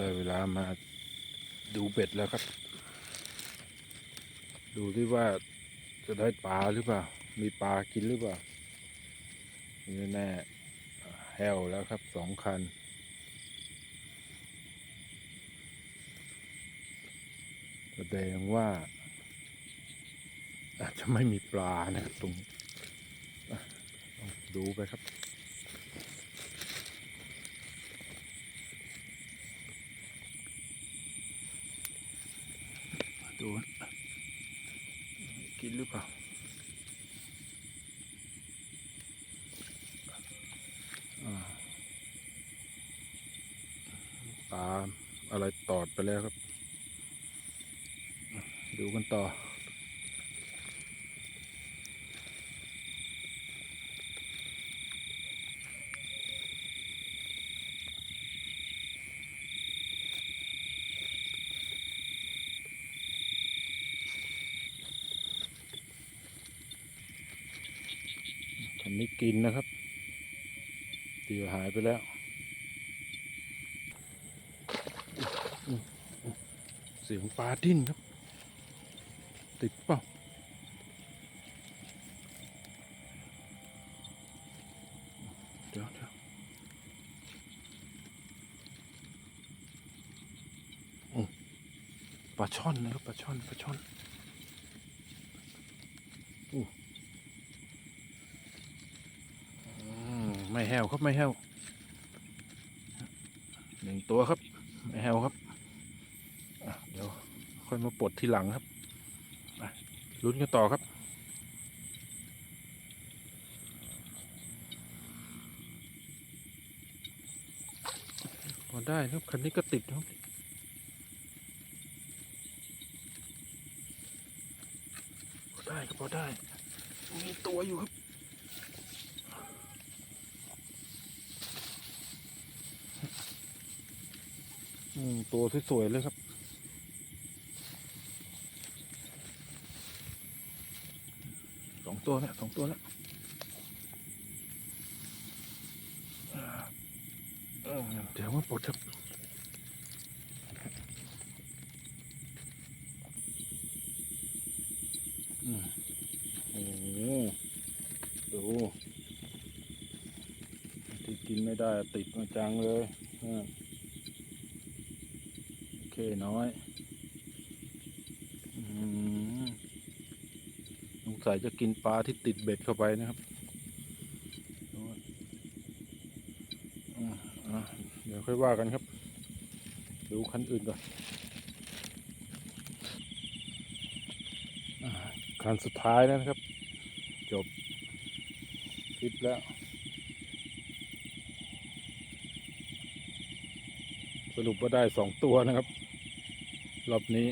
ได้เวลามาดูเบ็ดแล้วครับ ดูที่ว่าจะได้ปลาหรือเปล่า มีปลากินหรือเปล่านี่แน่แฮวแล้วครับสองคัน แสดงว่า อาจจะไม่มีปลานะครับตรงอะลองดูไปครับ ดูกินหรือเปล่าอ่าปลาอะไรตอดไปแล้วครับ ดูกันต่อันนี้กินนะครับตีหายไปแล้วเสียงปลาดิ้นครับ ติดเปล่าเดี๋ยวเดี๋ยวอื้อปลาช่อนนะครับปลาช่อนปลาช่อนอู้ม ไม่แห้วครับไม่แห้วหนึ่งตัวครับ ไม่แห้วครับเดี๋ยวค่อยมาปลดทีหลังครับลุ้นกันต่อครับพอได้ครับคันนี้ก็ติดครับพอได้ครับพอได้ มีตัวอยู่ครับ ตัวสวยๆเลยครับ สองตัวแล้วสองตัวแล้วอ่าเดี๋ยวมาปลดครับโอ้โหดูที่กินไม่ได้ติดมาจังเลยอ่า เคน้อยสงสัยจะกินปลาที่ติดเบ็ดเข้าไปนะครับเดี๋ยวค่อยว่ากันครับ ดูคันอื่นก่อนคันสุดท้ายนะครับ จบคลิปแล้ว สรุปว่าได้สองตัวนะครับ รอบนี้